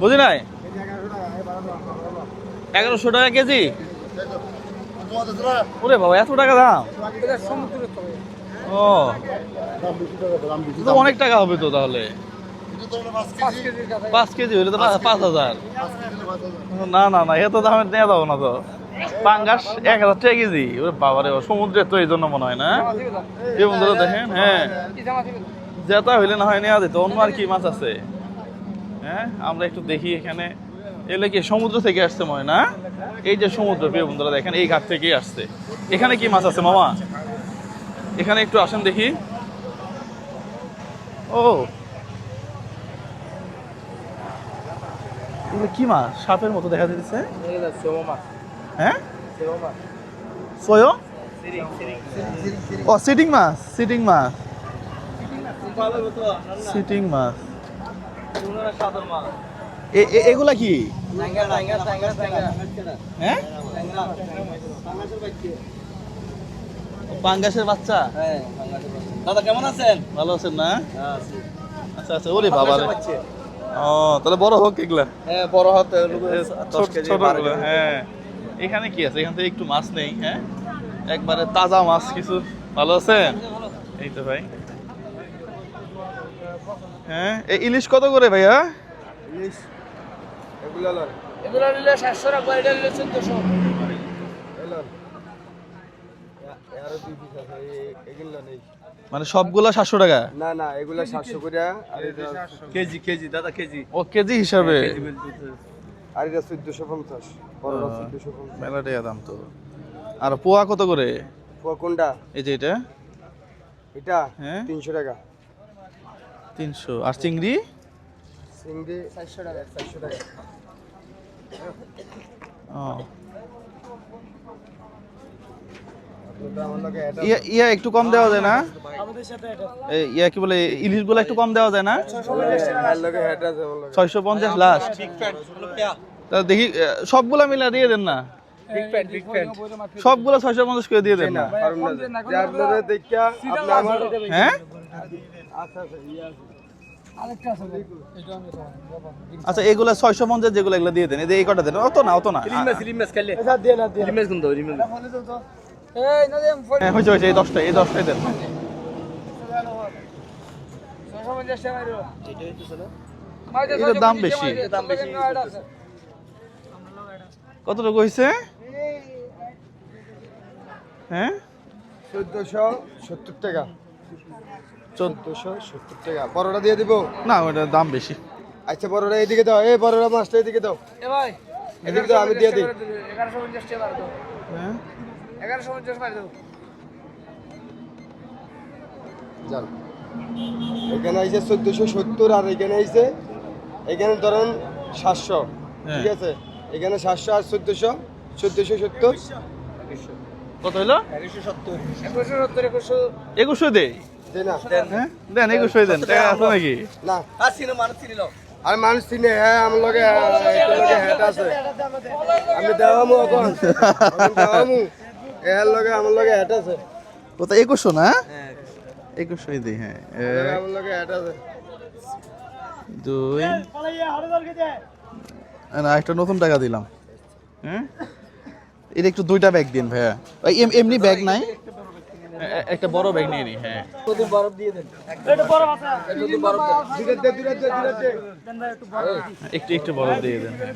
বুঝি নাই? এগারোশো টাকা কেজি? ওরে বাবা, এত টাকা দাম? ও। অনেক টাকা হবে তো তাহলে? পাঁচ কেজি হলে তো পাঁচ হাজার। না না না এত দামের নেওয়া যাব না তো। পাঙ্গাস এক হাজার টাকা কেজি। ওরে বাবারে সমুদ্রের তো এই জন্য মনে হয় না? এই বন্ধুরা দেখেন হ্যাঁ। জেতা হইলে না হয় নেওয়া যেত, অন্য আর কি মাছ আছে? হ্যাঁ আমরা একটু দেখি এখানে। এলে কি সমুদ্র থেকে আসছে মনে না? এই যে সমুদ্র, প্রিয় বন্ধুরা, দেখেন, এই ঘাট থেকেই আসছে। এখানে কি মাছ আছে, মামা? এখানে একটু আসেন দেখি। ও। এগুলো কি মাছ? সাপের মতো দেখা যাচ্ছে। হ্যাঁ? ও, সিটিং মাছ সিটিং মাছ। সিটিং মাছ। এগুলা কি? হ্যাঁ? পাঙ্গাসের বাচ্চা। দাদা কেমন আছেন? ভালো আছেন না? আচ্ছা আচ্ছা ওরে বাবা ও তাহলে বড় হোক এগুলা। হ্যাঁ বড় হাত ছোটগুলো, হ্যাঁ। এখানে কি আছে? এখান থেকে একটু মাছ নেই হ্যাঁ? একবারে তাজা মাছ কিছু। ভালো আছেন? এই তো ভাই। হ্যাঁ? এই ইলিশ কত করে ভাইয়া? এগুলো লন এগুলো নিলে সাতশো টাকা এটা নিলে চোদ্দশো। এলন আরও দুই পিস আছে এগুলো নেই মানে সবগুলা সাতশো টাকা? না না এগুলো সাতশো করে আর এটা কেজি কেজি দাদা কেজি। ও কেজি হিসাবে? আর এটা চোদ্দশো পঞ্চাশ বড়টা চোদ্দশো পঞ্চাশ। মেলা টাকা দাম তো। আর পোয়া কত করে? পোয়া কোনটা? এই যে এটা? এটা হ্যাঁ। তিনশো টাকা। তিনশো। আর চিংড়ি? চিংড়ি চারশো টাকা চারশো টাকা। ইয়া ইয়া একটু কম দেওয়া যায় না? আমাদের সাথে এটা এই ইয়া কি বলে ইলিশগুলো একটু কম দেওয়া যায় না? ছয়শো পঞ্চাশ লাস্ট দেখি সবগুলা মিলা দিয়ে দেন না? সবগুলো ছয়শো পঞ্চাশ করে দিয়ে দেন না? হ্যাঁ? আচ্ছা আচ্ছা ইয়ে আচ্ছা এগুলো ছয়শো পঞ্চাশ যেগুলো এগুলো দিয়ে দেন এই এই কটা দেন অত না অত না। এই ফোন হ্যাঁ হয়েছে হয়েছে এই দশটা এই দশটাই দেন। এটার দাম বেশি। কতটুকু হয়েছে? হ্যাঁ? চোদ্দশো সত্তর টাকা। চোদ্দশো সত্তর টাকা। বড়টা দিয়ে দিব? না ওটার দাম বেশি। আচ্ছা বড়টা এদিকে দাও। এই বড়টা মাছটা এদিকে দাও। এ ভাই এদিকে দাও আমি দিয়ে দিই। এগারোশো পঞ্চাশ টাকা দাও হ্যাঁ? এগারোশো পঞ্চাশ মার দাও যান এখানে আইছে চোদ্দশো সত্তর আর এখানে আইছে এখানে ধরেন সাতশো। হ্যাঁ। ঠিক আছে? এখানে সাতশো আর চোদ্দশো চোদ্দশো সত্তর। কত হলো একুশশো হ্যাঁ দেন দেন। টাকা আছে নাকি? না। আর মানুষ চিনে হ্যাঁ আমার লগে হ্যাট আছে। আমি দেওয়ামু এখন। এখন দেওয়ামু। এর লগে আমার লগে হ্যাট আছে। কত একুশশো না? একুশশোই দিই হ্যাঁ। এক আমার লগে হ্যাট আছে। দুই। না একটা নতুন টাকা দিলাম। হ্যাঁ? এটা একটু দুইটা ব্যাগ দিন ভাইয়া। এমনি ব্যাগ নাই? একটা বড় ব্যাগ নিয়ে নি হ্যাঁ। বরফ দিয়ে দেন এটা বরফ আছে। দুইটা দে দুইটা দে একটু একটু বরফ দিয়ে দেন হ্যাঁ।